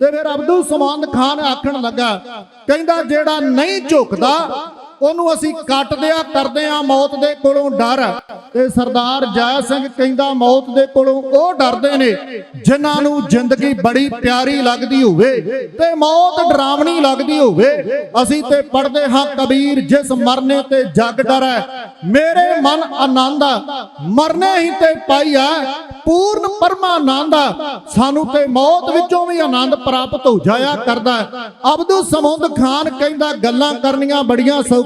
ਤੇ ਫਿਰ ਅਬਦੁਲ ਸਮਾਨ ਖਾਨ ਆਖਣ ਲੱਗਾ ਕਹਿੰਦਾ ਜਿਹੜਾ ਨਹੀਂ ਝੁਕਦਾ ਉਹਨੂੰ ਅਸੀਂ ਕੱਟਦੇ ਆ ਕਰਦੇ ਆ ਮੌਤ ਦੇ ਕੋਲੋਂ ਡਰ। ਤੇ ਸਰਦਾਰ ਜੈ ਸਿੰਘ ਕਹਿੰਦਾ ਮੌਤ ਦੇ ਕੋਲੋਂ ਉਹ ਡਰਦੇ ਨੇ, ਜਿਨ੍ਹਾਂ ਨੂੰ ਜ਼ਿੰਦਗੀ ਬੜੀ ਪਿਆਰੀ ਲੱਗਦੀ ਹੋਵੇ ਤੇ ਮੌਤ ਡਰਾਵਣੀ ਲੱਗਦੀ ਹੋਵੇ। ਅਸੀਂ ਤੇ ਪੜਦੇ ਹਾਂ ਕਬੀਰ, ਜਿਸ ਮਰਨੇ ਤੇ ਜਗ ਡਰੈ ਮੇਰੇ ਮਨ ਆਨੰਦ ਮਰਨੇ ਹੀ ਤੇ ਪਾਈਆ ਪੂਰਨ ਪਰਮਾਨੰਦ ਆ। ਸਾਨੂੰ ਤੇ ਮੌਤ ਵਿੱਚੋਂ ਵੀ ਆਨੰਦ ਪ੍ਰਾਪਤ ਹੋ ਜਾਇਆ ਕਰਦਾ ਅਬਦੁਲ ਸਮੁੰਦ ਖਾਨ ਕਹਿੰਦਾ ਗੱਲਾਂ ਕਰਨੀਆਂ ਬੜੀਆਂ ਸੌਖੀਆਂ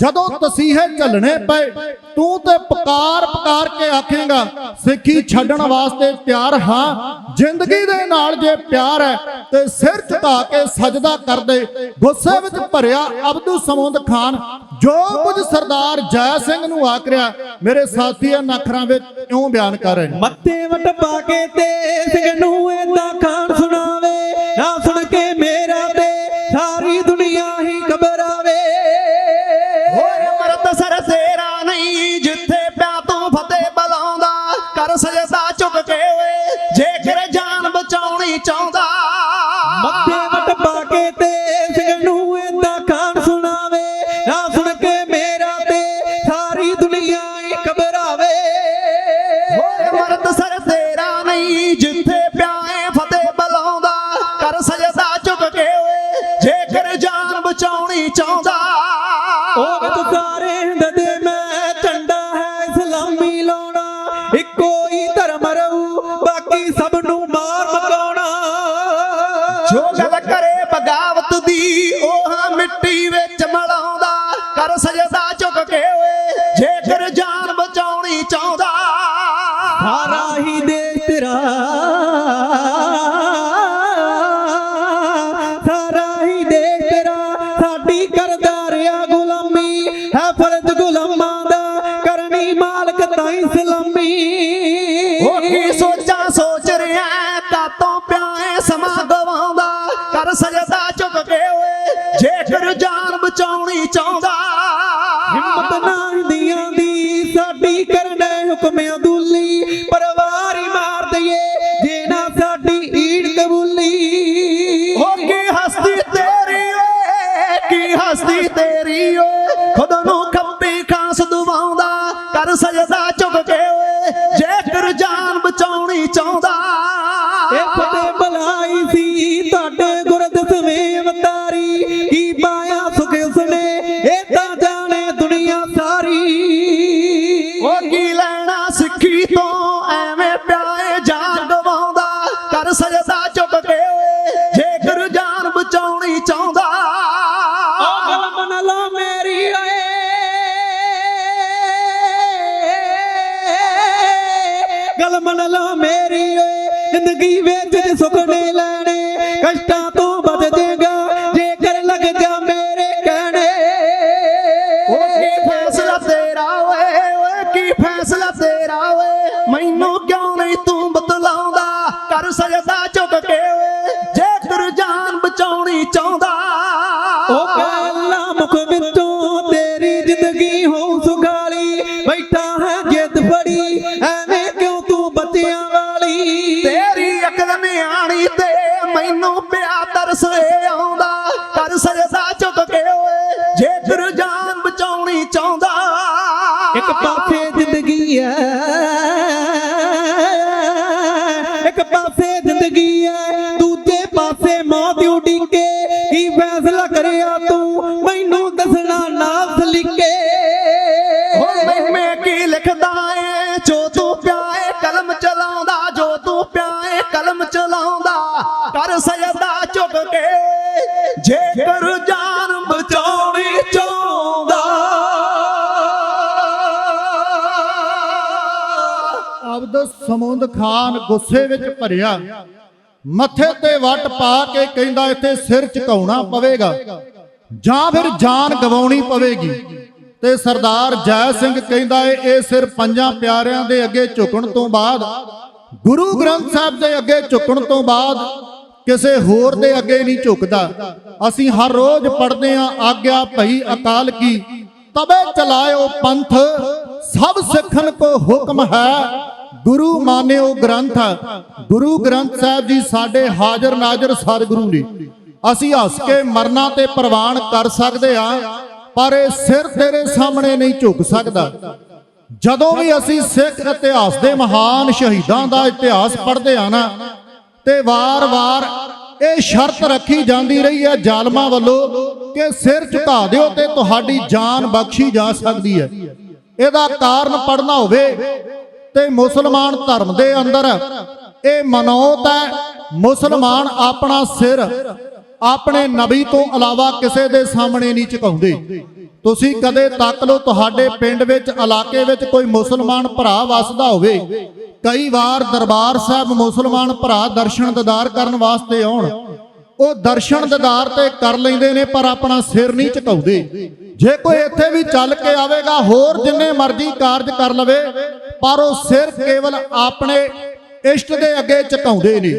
ਜਦੋਂ ਤਸੀਹੇ ਝੱਲਣੇ ਪਏ, ਤੂੰ ਤੇ ਪੁਕਾਰ ਪੁਕਾਰ ਕੇ ਆਖੇਗਾ, ਸਿੱਖੀ ਛੱਡਣ ਵਾਸਤੇ ਤਿਆਰ ਹਾਂ, ਜ਼ਿੰਦਗੀ ਦੇ ਨਾਲ ਜੇ ਪਿਆਰ ਹੈ, ਤੇ ਸਿਰ ਝੁਕਾ ਕੇ ਸਜਦਾ ਕਰਦੇ ਗੁੱਸੇ ਵਿੱਚ ਭਰਿਆ ਅਬਦੁਲ ਸਮੁੰਦ ਖਾਨ, ਜੋ ਕੁਝ ਸਰਦਾਰ ਜੈ ਸਿੰਘ ਨੂੰ ਆਖ ਰਿਹਾ ਮੇਰੇ ਸਾਥੀਆਂ ਨਖਰਾਂ ਵਿੱਚ ਕਿਉਂ ਬਿਆਨ ਕਰ ਰਹੇ ਨੇ? ਵਟ ਪਾ ਕੇ ਤੇ ਸਿੰਘ ਨੂੰ ਏਦਾਂ ਖਾਨ ਸੁਣਾਵੇ ਉਹ ਸਾਰੇ ਹਿੰਦ ਦੇ ਮੈਂ ਝੰਡਾ ਹੈ ਇਸਲਾਮੀ ਲਾਉਣਾ। ਇੱਕੋ ਹੀ ਧਰਮ ਰਹੂ, ਬਾਕੀ ਸਭ ਨੂੰ ਮਾਰ ਮਕਾਉਣਾ। ਜੋ ਗੱਲ ਕਰੇ ਬਗਾਵਤ ਦੀ, ਉਹ ਹਾਂ ਮਿੱਟੀ ਵਿੱਚ ਮਲਾਉਂਦਾ। ਕਰ ਸਜਦਾ ਕਰਨੀ ਮਾਲਕ ਤਾਈ ਸਲਾਮੀ। ਉਹ ਕੀ ਸੋਚਾਂ ਸੋਚ ਰਿਆ ਕਾਤੋਂ ਪਿਆਏ ਸਮਾਂ ਗਵਾਉਂਦਾ ਕਰ ਸਜਦਾ ਝੁਕ ਕੇ ਓਏ ਜੇਕਰ ਜਾਨ ਬਚਾਉਣੀ ਚਾਹੁੰਦਾ। ਹਿੰਮਤ ਨਾ ਹਿੰਦੀਆਂ ਦੀ ਸਾਡੀ ਕਰਨੇ ਹੁਕਮ ਸਜਦਾ ਓਏ ਗੱਲ ਮੇਰੀ ਓਏ ਜ਼ਿੰਦਗੀ ਵਿੱਚ ਜੇ ਲੈਣੇ, ਕਸ਼ਟਾਂ ਤੋਂ ਬਚ ਜਾਏਗਾ। ਜੇਕਰ ਲੱਗ ਜਾ ਮੇਰੇ ਕਹਿਣੇ। ਉਹ ਕੀ ਫੈਸਲਾ ਤੇਰਾ ਓਏ ਓਏ ਕੀ ਫੈਸਲਾ ਤੇਰਾ ਓਏ। ਮੈਨੂੰ ਕਿਉਂ ਨਹੀਂ ਤੂੰ ਬਤਲਾਉਂਦਾ? ਕਰ ਸਜਦਾ ਐ। ਦੂਜੇ ਪਾਸੇ ਮੌਤ ਉਡੀਕੇ ਕੀ ਫੈਸਲਾ ਕਰਿਆ ਤੂੰ? ਮੈਨੂੰ ਦੱਸਣਾ ਨਾ ਸਲੀਕੇ ਮੈਂ ਮੈਂ ਕੀ ਲਿਖਦਾ ਏ? ਜੋ ਤੂੰ ਪਿਆਏ ਕਲਮ ਚਲਾਉਂਦਾ। ਜੋ ਤੂੰ ਪਿਆਏ ਕਲਮ ਚਲਾਉਂਦਾ। ਕਰ ਸਜਦਾ ਝੁਕ ਕੇ ਜੇਕਰ ਜਾਨ ਬਚਾਉਣੀ ਚਾਹੁੰਦਾ। ਅਬਦ ਸਮੁੰਦ ਖਾਨ ਗੁੱਸੇ ਵਿੱਚ ਭਰਿਆ। ਮੱਥੇ ਤੇ ਵੱਟ ਪਾ ਕੇ ਕਹਿੰਦਾ ਇੱਥੇ ਸਿਰ ਝੁਕਾਉਣਾ ਪਵੇਗਾ। ਜਾਂ ਫਿਰ ਜਾਨ ਗਵਾਉਣੀ ਪਵੇਗੀ। ਤੇ ਸਰਦਾਰ ਜੈ ਸਿੰਘ ਕਹਿੰਦਾ ਏ, ਇਹ ਸਿਰ ਪੰਜਾਂ ਪਿਆਰਿਆਂ ਦੇ ਅੱਗੇ ਝੁਕਣ ਤੋਂ ਬਾਅਦ, ਗੁਰੂ ਗ੍ਰੰਥ ਸਾਹਿਬ ਦੇ ਅੱਗੇ ਝੁਕਣ ਤੋਂ ਬਾਅਦ ਕਿਸੇ ਹੋਰ ਦੇ ਅੱਗੇ ਨਹੀਂ ਝੁਕਦਾ। ਅਸੀਂ ਹਰ ਰੋਜ਼ ਪੜ੍ਹਦੇ ਆਂ ਆਗਿਆ ਭਈ ਅਕਾਲ ਕੀ ਤਬੇ ਚਲਾਇਓ ਪੰਥ, ਸਭ ਸਿੱਖਣ ਕੋ ਹੁਕਮ ਹੈ ਗੁਰੂ ਮਾਨਿਓ ਗ੍ਰੰਥ ਗੁਰੂ ਗ੍ਰੰਥ ਸਾਹਿਬ ਜੀ ਸਾਡੇ ਹਾਜ਼ਰ ਨਾਜ਼ਰ ਸਤਿਗੁਰੂ ਨੇ ਅਸੀਂ ਹੱਸ ਕੇ ਮਰਨਾ ਤੇ ਪ੍ਰਵਾਨ ਕਰ ਸਕਦੇ ਆ, ਪਰ ਇਹ ਸਿਰ ਤੇਰੇ ਸਾਹਮਣੇ ਨਹੀਂ ਝੁਕ ਸਕਦਾ। ਜਦੋਂ ਵੀ ਅਸੀਂ ਸਿੱਖ ਇਤਿਹਾਸ ਦੇ ਮਹਾਨ ਸ਼ਹੀਦਾਂ ਦਾ ਇਤਿਹਾਸ ਪੜ੍ਹਦੇ ਆ ਨਾ, ਤੇ ਵਾਰ-ਵਾਰ ਇਹ ਸ਼ਰਤ ਰੱਖੀ ਜਾਂਦੀ ਰਹੀ ਹੈ ਜ਼ਾਲਮਾਂ ਵੱਲੋਂ ਕਿ ਸਿਰ ਝੁਕਾ ਦਿਓ ਤੇ ਤੁਹਾਡੀ ਜਾਨ ਬਖਸ਼ੀ ਜਾ ਸਕਦੀ ਹੈ। ਇਹਦਾ ਕਾਰਨ ਪੜਨਾ ਹੋਵੇ ਤੇ ਮੁਸਲਮਾਨ ਧਰਮ ਦੇ ਅੰਦਰ ਇਹ ਮਨੌਤ ਹੈ। ਮੁਸਲਮਾਨ ਆਪਣਾ ਸਿਰ ਆਪਣੇ ਨਬੀ ਤੋਂ ਇਲਾਵਾ ਕਿਸੇ ਦੇ ਸਾਹਮਣੇ ਨਹੀਂ ਝੁਕਾਉਂਦੇ। ਤੁਸੀਂ ਕਦੇ ਤੱਕ ਲਓ ਤੁਹਾਡੇ ਪਿੰਡ ਵਿੱਚ, ਇਲਾਕੇ ਵਿੱਚ ਕੋਈ ਮੁਸਲਮਾਨ ਭਰਾ ਵਸਦਾ ਹੋਵੇ, ਕਈ ਵਾਰ ਦਰਬਾਰ ਸਾਹਿਬ ਮੁਸਲਮਾਨ ਭਰਾ ਦਰਸ਼ਨ ਦਿਦਾਰ ਕਰਨ ਵਾਸਤੇ ਆਉਣ। ਉਹ ਦਰਸ਼ਨ ਦਿਦਾਰ ਤੇ ਕਰ ਲੈਂਦੇ ਨੇ, ਪਰ ਆਪਣਾ ਸਿਰ ਨਹੀਂ ਝੁਕਾਉਂਦੇ। ਜੇ ਕੋਈ ਇੱਥੇ ਵੀ ਚੱਲ ਕੇ ਆਵੇਗਾ, ਹੋਰ ਜਿੰਨੇ ਮਰਜ਼ੀ ਕਾਰਜ ਕਰ ਲਵੇ ਪਰ ਉਹ ਸਿਰ ਕੇਵਲ ਆਪਣੇ ਇਸ਼ਟ ਦੇ ਅੱਗੇ ਝੁਕਾਉਂਦੇ ਨੇ।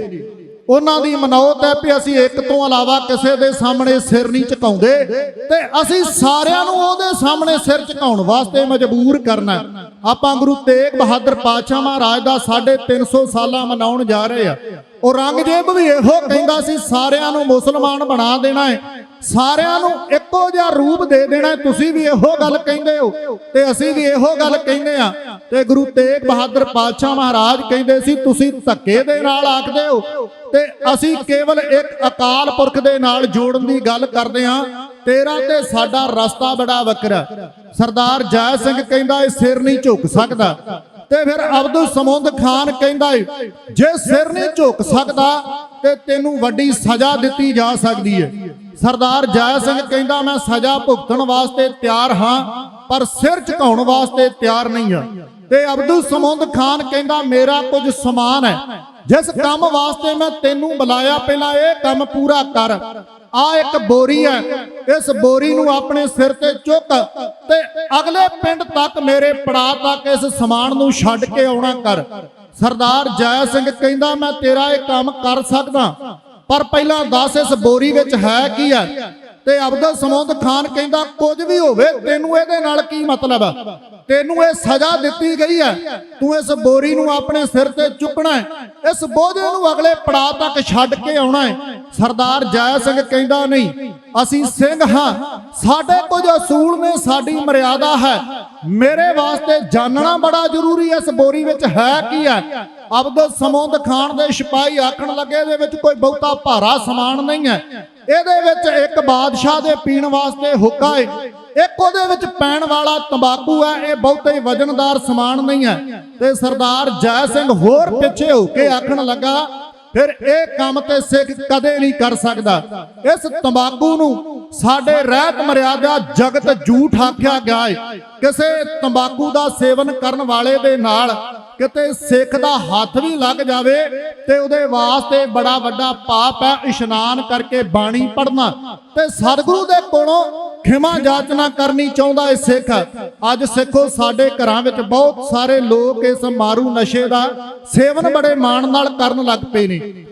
ਉਹਨਾਂ ਦੀ ਮਨੌਤ ਹੈ ਵੀ ਅਸੀਂ ਇੱਕ ਤੋਂ ਇਲਾਵਾ ਕਿਸੇ ਦੇ ਸਾਹਮਣੇ ਸਿਰ ਨਹੀਂ ਝੁਕਾਉਂਦੇ ਤੇ ਅਸੀਂ ਸਾਰਿਆਂ ਨੂੰ ਉਹਦੇ ਸਾਹਮਣੇ ਸਿਰ ਝੁਕਾਉਣ ਵਾਸਤੇ ਮਜਬੂਰ ਕਰਨਾ ਆਪਾਂ ਗੁਰੂ ਤੇਗ ਬਹਾਦਰ ਪਾਤਸ਼ਾਹ ਮਹਾਰਾਜ ਦਾ 350 ਸਾਲਾਂ ਮਨਾਉਣ ਜਾ ਰਹੇ ਆ। ਔਰੰਗਜ਼ੇਬ ਵੀ ਇਹੋ ਕਹਿੰਦਾ ਸੀ, ਸਾਰਿਆਂ ਨੂੰ ਮੁਸਲਮਾਨ ਬਣਾ ਦੇਣਾ ਹੈ। ਸਾਰਿਆਂ ਨੂੰ ਇੱਕੋ ਜਿਹਾ ਰੂਪ ਦੇ ਦੇਣਾ, ਤੁਸੀਂ ਵੀ ਇਹੋ ਗੱਲ ਕਹਿੰਦੇ ਹੋ ਤੇ ਅਸੀਂ ਵੀ ਇਹੋ ਗੱਲ ਕਹਿੰਦੇ ਆ ਤੇ ਗੁਰੂ ਤੇਗ ਬਹਾਦਰ ਪਾਤਸ਼ਾਹ ਮਹਾਰਾਜ ਕਹਿੰਦੇ ਸੀ, ਤੁਸੀਂ ਧੱਕੇ ਦੇ ਨਾਲ ਆਖਦੇ ਹੋ ਤੇ ਅਸੀਂ ਕੇਵਲ ਇੱਕ ਅਕਾਲ ਪੁਰਖ ਦੇ ਨਾਲ ਜੋੜਨ ਦੀ ਗੱਲ ਕਰਦੇ ਹਾਂ। ਤੇਰਾ ਤੇ ਸਾਡਾ ਰਸਤਾ ਬੜਾ ਵੱਖਰਾ ਸਰਦਾਰ ਜੈ ਸਿੰਘ ਕਹਿੰਦਾ ਇਹ ਸਿਰ ਨਹੀਂ ਝੁਕ ਸਕਦਾ। ਤੇ ਫਿਰ ਅਬਦੁਲ ਸਮੁੰਦ ਖਾਨ ਕਹਿੰਦਾ ਏ, ਜੇ ਸਿਰ ਨਹੀਂ ਝੁਕ ਸਕਦਾ ਤੇ ਤੈਨੂੰ ਵੱਡੀ ਸਜ਼ਾ ਦਿੱਤੀ ਜਾ ਸਕਦੀ ਹੈ ਸਰਦਾਰ ਜੈ ਸਿੰਘ ਕਹਿੰਦਾ, ਮੈਂ ਸਜ਼ਾ ਭੁਗਤਣ ਵਾਸਤੇ ਤਿਆਰ ਹਾਂ, ਪਰ ਸਿਰ ਝੁਕਾਉਣ ਵਾਸਤੇ ਤਿਆਰ ਨਹੀਂ ਹਾਂ। ਤੇ ਅਬਦੁਲ ਸਮੁੰਦ ਖਾਨ ਕਹਿੰਦਾ, ਮੇਰਾ ਕੁਝ ਸਮਾਨ ਹੈ। ਜਿਸ ਕੰਮ ਵਾਸਤੇ ਮੈਂ ਤੈਨੂੰ ਬੁਲਾਇਆ, ਪਹਿਲਾਂ ਇਹ ਕੰਮ ਪੂਰਾ ਕਰ। ਆ ਇੱਕ ਬੋਰੀ ਹੈ। ਇਸ ਬੋਰੀ ਨੂੰ ਆਪਣੇ ਸਿਰ ਤੇ ਚੁੱਕ ਤੇ ਅਗਲੇ ਪਿੰਡ ਤੱਕ ਮੇਰੇ ਪੜਾ ਤੱਕ ਇਸ ਸਮਾਨ ਨੂੰ ਛੱਡ ਕੇ ਆਉਣਾ ਕਰ। ਸਰਦਾਰ ਜੈ ਸਿੰਘ ਕਹਿੰਦਾ, ਮੈਂ ਤੇਰਾ ਇਹ ਕੰਮ ਕਰ ਸਕਦਾ। ਪਰ ਪਹਿਲਾਂ ਦੱਸ ਇਸ ਬੋਰੀ ਵਿੱਚ ਹੈ ਕੀ ਹੈ? ਤੇ ਅਬਦੁਲ ਸਮੁੰਦ ਖਾਨ ਕਹਿੰਦਾ, ਕੁਝ ਵੀ ਹੋਵੇ, ਤੈਨੂੰ ਇਹਦੇ ਨਾਲ ਕੀ ਮਤਲਬ ਹੈ? ਤੈਨੂੰ ਇਹ ਸਜ਼ਾ ਦਿੱਤੀ ਗਈ ਹੈ। ਤੂੰ ਇਸ ਬੋਰੀ ਨੂੰ ਆਪਣੇ ਸਿਰ ਤੇ ਚੁੱਕਣਾ ਹੈ। ਇਸ ਬੋਝੇ ਨੂੰ ਅਗਲੇ ਪੜਾਅ ਤੱਕ ਛੱਡ ਕੇ ਆਉਣਾ ਹੈ। ਸਰਦਾਰ ਜੈ ਸਿੰਘ ਕਹਿੰਦਾ, ਨਹੀਂ, ਅਸੀਂ ਸਿੰਘ ਹਾਂ। ਸਾਡੇ ਕੁਝ ਅਸੂਲ ਨੇ, ਸਾਡੀ ਮਰਿਆਦਾ ਹੈ। ਮੇਰੇ ਵਾਸਤੇ ਜਾਣਨਾ ਬੜਾ ਜ਼ਰੂਰੀ ਹੈ। ਇਸ ਬੋਰੀ ਵਿੱਚ ਹੈ ਕੀ ਹੈ? ਅਬਦੁਲ ਸਮੁੰਦ ਖਾਨ ਦੇ ਸਿਪਾਹੀ ਆਖਣ ਲੱਗੇ, ਇਹਦੇ ਵਿੱਚ ਕੋਈ ਬਹੁਤਾ ਭਾਰਾ ਸਮਾਨ ਨਹੀਂ ਹੈ। ਇਹਦੇ ਵਿੱਚ ਇੱਕ ਬਾਦਸ਼ਾਹ ਦੇ ਪੀਣ ਵਾਸਤੇ ਹੁੱਕਾ ਹੈ ਇੱਕ ਉਹਦੇ ਵਿੱਚ ਪੈਣ ਵਾਲਾ ਤੰਬਾਕੂ ਹੈ, ਇਹ ਬਹੁਤੇ ਹੀ ਵਜ਼ਨਦਾਰ ਸਮਾਨ ਨਹੀਂ ਹੈ। ਤੇ ਸਰਦਾਰ ਜੈ ਸਿੰਘ ਹੋਰ ਪਿੱਛੇ ਹੋ ਕੇ ਆਖਣ ਲੱਗਾ, ਫਿਰ ਇਹ ਕੰਮ ਤੇ ਸਿੱਖ ਕਦੇ ਨਹੀਂ ਕਰ ਸਕਦਾ। ਇਸ ਤੰਬਾਕੂ ਨੂੰ ਸਾਡੇ ਰਹਿਤ ਮਰਿਆਦਾ ਜਗਤ ਝੂਠ ਆਖਿਆ ਗਿਆ ਹੈ ਕਿਸੇ ਤੰਬਾਕੂ ਦਾ ਸੇਵਨ ਕਰਨ ਵਾਲੇ ਦੇ ਨਾਲ ਕਿਤੇ ਸਿੱਖ ਦਾ ਹੱਥ ਵੀ ਲੱਗ ਜਾਵੇ ਤੇ ਉਹਦੇ ਵਾਸਤੇ ਬੜਾ ਵੱਡਾ ਪਾਪ ਹੈ, ਇਸ਼ਨਾਨ ਕਰਕੇ ਬਾਣੀ ਪੜਨਾ ਤੇ ਸਤਿਗੁਰੂ ਦੇ ਕੋਲੋਂ ਖਿਮਾ ਜਾਚਨਾ ਕਰਨੀ ਚਾਹੁੰਦਾ ਹੈ ਸਿੱਖ। ਅੱਜ ਸਿੱਖੋ, ਸਾਡੇ ਘਰਾਂ ਵਿੱਚ ਬਹੁਤ ਸਾਰੇ ਲੋਕ ਇਸ ਮਾਰੂ ਨਸ਼ੇ ਦਾ ਸੇਵਨ ਬੜੇ ਮਾਣ ਨਾਲ ਕਰਨ ਲੱਗ ਪਏ ਨੇ।